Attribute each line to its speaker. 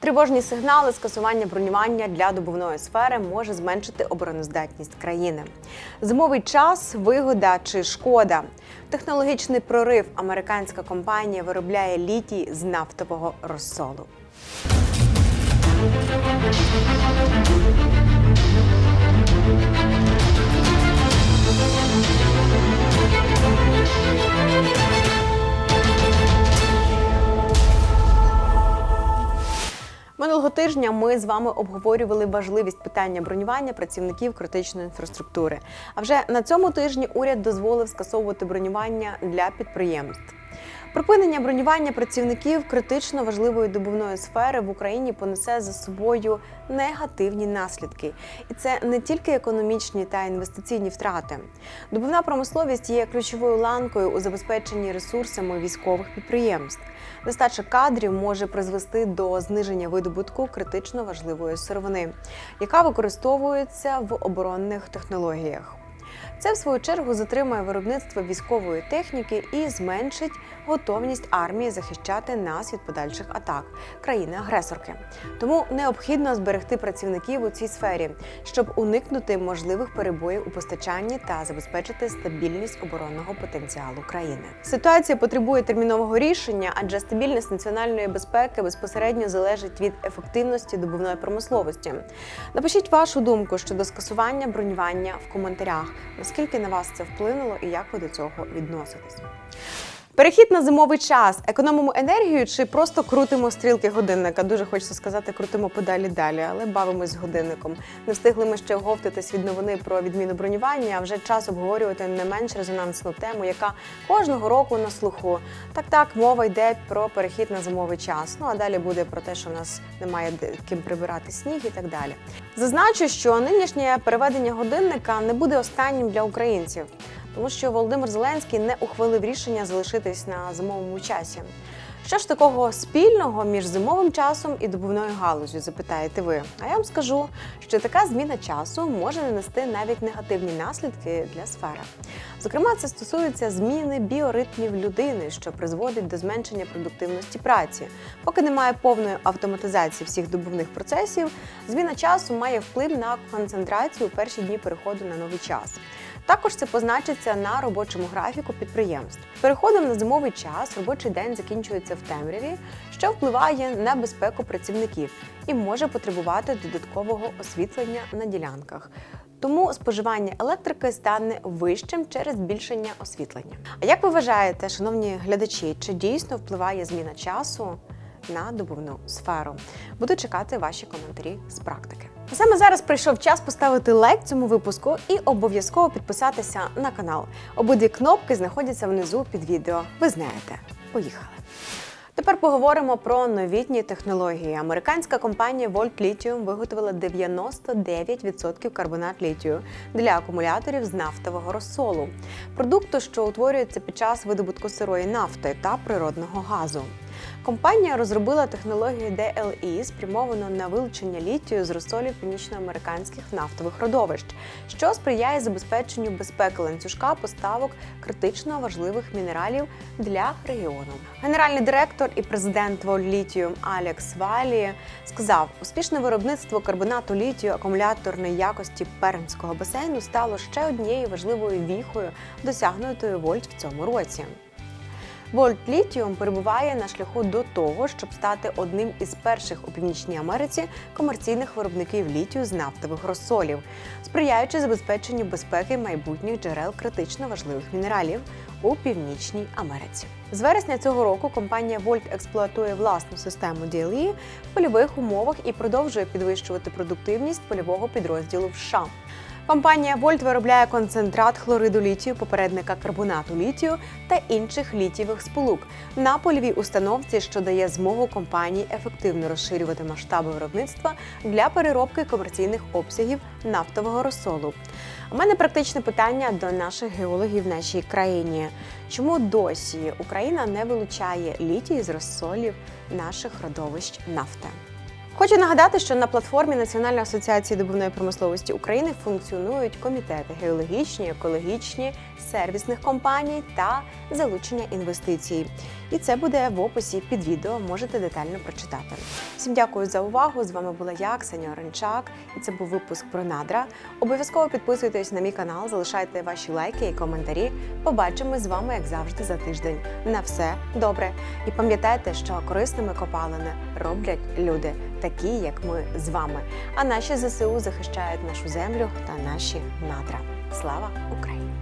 Speaker 1: Тривожні сигнали скасування бронювання для добувної сфери може зменшити обороноздатність країни. Зимовий час, вигода чи шкода. Технологічний прорив американська компанія виробляє літій з нафтового розсолу. Минулого тижня ми з вами обговорювали важливість питання бронювання працівників критичної інфраструктури. А вже на цьому тижні уряд дозволив скасовувати бронювання для підприємств. Припинення бронювання працівників критично важливої добувної сфери в Україні понесе за собою негативні наслідки, і це не тільки економічні та інвестиційні втрати. Добувна промисловість є ключовою ланкою у забезпеченні ресурсами військових підприємств. Нестача кадрів може призвести до зниження видобутку критично важливої сировини, яка використовується в оборонних технологіях. Це в свою чергу затримує виробництво військової техніки і зменшить готовність армії захищати нас від подальших атак країни-агресорки. Тому необхідно зберегти працівників у цій сфері, щоб уникнути можливих перебоїв у постачанні та забезпечити стабільність оборонного потенціалу країни. Ситуація потребує термінового рішення, адже стабільність національної безпеки безпосередньо залежить від ефективності добувної промисловості. Напишіть вашу думку щодо скасування бронювання в коментарях. Наскільки на вас це вплинуло і як ви до цього відноситесь? Перехід на зимовий час. Економимо енергію чи просто крутимо стрілки годинника? Дуже хочеться сказати, крутимо подалі далі, але бавимось з годинником. Не встигли ми ще оговтатись від новини про відміну бронювання, а вже час обговорювати не менш резонансну тему, яка кожного року на слуху. Так, так, мова йде про перехід на зимовий час. Ну а далі буде про те, що в нас немає ким прибирати сніг і так далі. Зазначу, що нинішнє переведення годинника не буде останнім для українців тому що Володимир Зеленський не ухвалив рішення залишитись на зимовому часі. Що ж такого спільного між зимовим часом і добувною галузю, запитаєте ви? А я вам скажу, що така зміна часу може нанести навіть негативні наслідки для сфери. Зокрема, це стосується зміни біоритмів людини, що призводить до зменшення продуктивності праці. Поки немає повної автоматизації всіх добувних процесів, зміна часу має вплив на концентрацію у перші дні переходу на новий час. Також це позначиться на робочому графіку підприємств. Переходом на зимовий час робочий день закінчується в темряві, що впливає на безпеку працівників і може потребувати додаткового освітлення на ділянках. Тому споживання електрики стане вищим через збільшення освітлення. А як ви вважаєте, шановні глядачі, чи дійсно впливає зміна часу на добувну сферу? Буду чекати ваші коментарі з практики. Саме зараз прийшов час поставити лайк цьому випуску і обов'язково підписатися на канал. Обидві кнопки знаходяться внизу під відео. Ви знаєте. Поїхали. Тепер поговоримо про новітні технології. Американська компанія Volt Lithium виготовила 99% карбонат літію для акумуляторів з нафтового розсолу, продукту, що утворюється під час видобутку сирої нафти та природного газу. Компанія розробила технологію DLE, спрямовану на вилучення літію з розсолів північноамериканських нафтових родовищ, що сприяє забезпеченню безпеки ланцюжка поставок критично важливих мінералів для регіону. Генеральний директор і президент Воллітіум Алекс Валі сказав, успішне виробництво карбонату літію акумуляторної якості Пермського басейну стало ще однією важливою віхою, досягнутою Вольт в цьому році. Вольт Літіум перебуває на шляху до того, щоб стати одним із перших у Північній Америці комерційних виробників літію з нафтових розсолів, сприяючи забезпеченню безпеки майбутніх джерел критично важливих мінералів у Північній Америці. З вересня цього року компанія Volt експлуатує власну систему DLE в польових умовах і продовжує підвищувати продуктивність польового підрозділу в США. Компанія Volt виробляє концентрат хлориду літію, попередника карбонату літію та інших літієвих сполук на польовій установці, що дає змогу компанії ефективно розширювати масштаби виробництва для переробки комерційних обсягів нафтового розсолу. У мене практичне питання до наших геологів в нашій країні. Чому досі Україна не вилучає літій з розсолів наших родовищ нафти? Хочу нагадати, що на платформі Національної асоціації добувної промисловості України функціонують комітети геологічні, екологічні, сервісних компаній та залучення інвестицій. І це буде в описі під відео, можете детально прочитати. Всім дякую за увагу. З вами була я, Ксенія Оранчак, і це був випуск про надра. Обов'язково підписуйтесь на мій канал, залишайте ваші лайки і коментарі. Побачимось з вами, як завжди, за тиждень. На все добре. І пам'ятайте, що корисними копалини роблять люди, такі як ми з вами. А наші ЗСУ захищають нашу землю та наші надра. Слава Україні!